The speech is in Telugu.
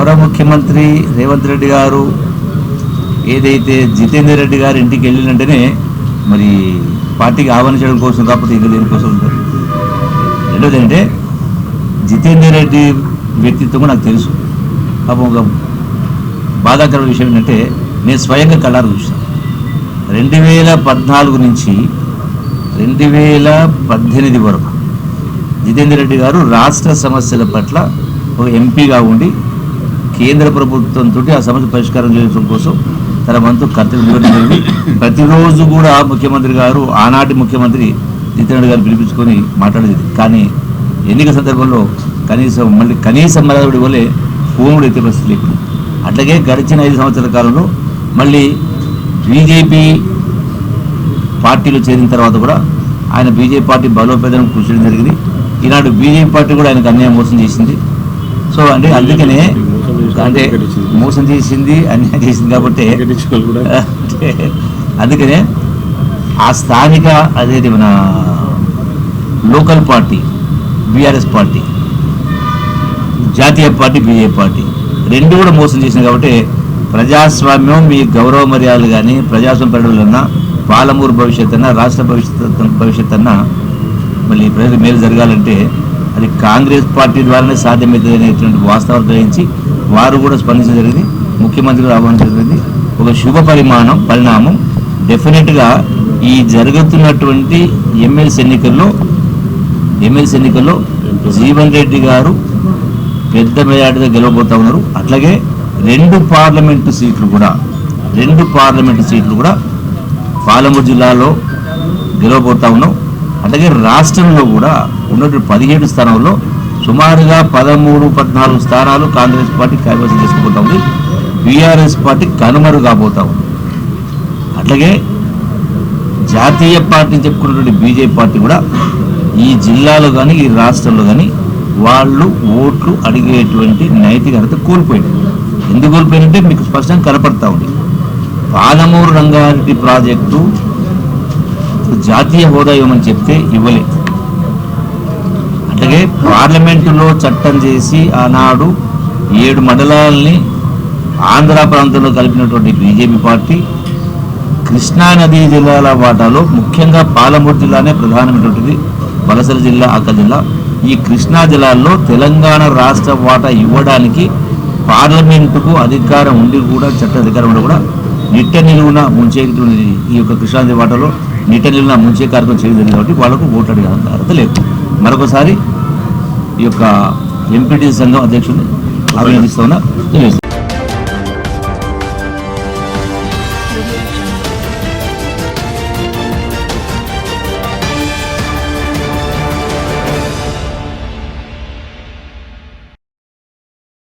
గౌరవ ముఖ్యమంత్రి రేవంత్ రెడ్డి గారు ఏదైతే జితేందర్ రెడ్డి గారు ఇంటికి వెళ్ళినంటేనే మరి పార్టీకి ఆహ్వానించడం కోసం కాకపోతే ఇంకా దేనికోసం ఉంటారు. రెండోది ఏంటంటే జితేందర్ రెడ్డి వ్యక్తిత్వం నాకు తెలుసు. పాపం ఒక బాధాకర విషయం ఏంటంటే నేను స్వయంగా కళ్ళారు చూసాను రెండు వేల పద్నాలుగు నుంచి రెండు వేల పద్దెనిమిది వరకు జితేందర్ రెడ్డి గారు రాష్ట్ర సమస్యల పట్ల ఒక ఎంపీగా ఉండి కేంద్ర ప్రభుత్వంతో ఆ సమస్య పరిష్కారం చేయడం కోసం తన వంతు కర్తవ్యం నిర్వహించింది ప్రతిరోజు కూడా ముఖ్యమంత్రి గారు ఆనాటి ముఖ్యమంత్రి నితిన్ రెడ్డి గారు పిలిపించుకొని మాట్లాడేది. కానీ ఎన్నిక సందర్భంలో కనీసం మళ్ళీ కనీసం మరొకటి వల్లే ఫోన్లు ఎత్తే పరిస్థితి లేకుండా. అట్లాగే గడిచిన ఐదు సంవత్సరాల కాలంలో మళ్ళీ బీజేపీ పార్టీలో చేరిన తర్వాత కూడా ఆయన బీజేపీ పార్టీ బలోపేతం కృషి జరిగింది. ఈనాడు బీజేపీ పార్టీ కూడా ఆయనకు అన్యాయం మోసం చేసింది. సో అంటే అందుకనే అంటే మోసం చేసింది అన్యాయం చేసింది కాబట్టి అంటే అందుకనే ఆ స్థానిక అదేది మన లోకల్ పార్టీ బీఆర్ఎస్ పార్టీ జాతీయ పార్టీ బీజేపీ పార్టీ రెండు కూడా మోసం చేసింది కాబట్టి ప్రజాస్వామ్యం మీ గౌరవ మర్యాదలు కానీ ప్రజాస్వామ్య పరిడులన్నా పాలమూరు భవిష్యత్ అన్నా రాష్ట్ర భవిష్యత్ భవిష్యత్ అన్నా మళ్ళీ ప్రజలకు మేలు జరగాలంటే అది కాంగ్రెస్ పార్టీ ద్వారానే సాధ్యమవుతుంది అనేటువంటి వాస్తవాలు గ్రహించి వారు కూడా స్పందించడం జరిగింది. ముఖ్యమంత్రి కూడా ఆహ్వానించడం జరిగింది. ఒక శుభ పరిమాణం పరిణామం. డెఫినెట్గా ఈ జరుగుతున్నటువంటి ఎమ్మెల్సీ ఎన్నికల్లో ఎమ్మెల్సీ ఎన్నికల్లో జీవన్ రెడ్డి గారు పెద్ద మెజార్టీతో గెలవబోతా ఉన్నారు. అట్లాగే రెండు పార్లమెంటు సీట్లు కూడా రెండు పార్లమెంటు సీట్లు కూడా పాలమూరు జిల్లాలో గెలవబోతా ఉన్నాం. అట్లాగే రాష్ట్రంలో కూడా ఉన్నటువంటి పదిహేడు స్థానంలో సుమారుగా పదమూడు పద్నాలుగు స్థానాలు కాంగ్రెస్ పార్టీ కైవసం చేసుకోబోతా ఉంది. బీఆర్ఎస్ పార్టీ కనుమరు కాబోతా ఉంది. అట్లాగే జాతీయ పార్టీ చెప్పుకున్నటువంటి బీజేపీ పార్టీ కూడా ఈ జిల్లాలో కానీ ఈ రాష్ట్రంలో కానీ వాళ్ళు ఓట్లు అడిగేటువంటి నైతికత కోల్పోయింది. ఎందుకు కోల్పోయినంటే మీకు స్పష్టంగా కనపడతా ఉంది. పాలమూరు రంగారెడ్డి ప్రాజెక్టు జాతీయ హోదా ఇవ్వమని చెప్తే ఇవ్వలేదు పార్లమెంటులో చట్టం చేసి ఆనాడు ఏడు మండలాలని ఆంధ్ర ప్రాంతంలో కలిపినటువంటి బీజేపీ పార్టీ కృష్ణానది జిల్లాల వాటాలో ముఖ్యంగా పాలమూరు జిల్లానే ప్రధానమైనటువంటిది వలసల జిల్లా అక్క జిల్లా. ఈ కృష్ణా జిల్లాల్లో తెలంగాణ రాష్ట్ర వాటా ఇవ్వడానికి పార్లమెంటుకు అధికారం ఉండి కూడా చట్ట అధికారం ఉండి కూడా నిట్ట నిలువున ముంచేటువంటి ఈ యొక్క కృష్ణానది వాటలో వాటాలో నిట్ట నిలువున ముంచే కార్యక్రమం చేయడం జరిగింది కాబట్టి వాళ్ళకు ఓట్లు అడిగే అర్హత లేదు. మరొకసారి ఈ యొక్క ఎంపీటీ సంఘం అధ్యక్షుడిని అభినందిస్తున్నా తెలియజేస్తాను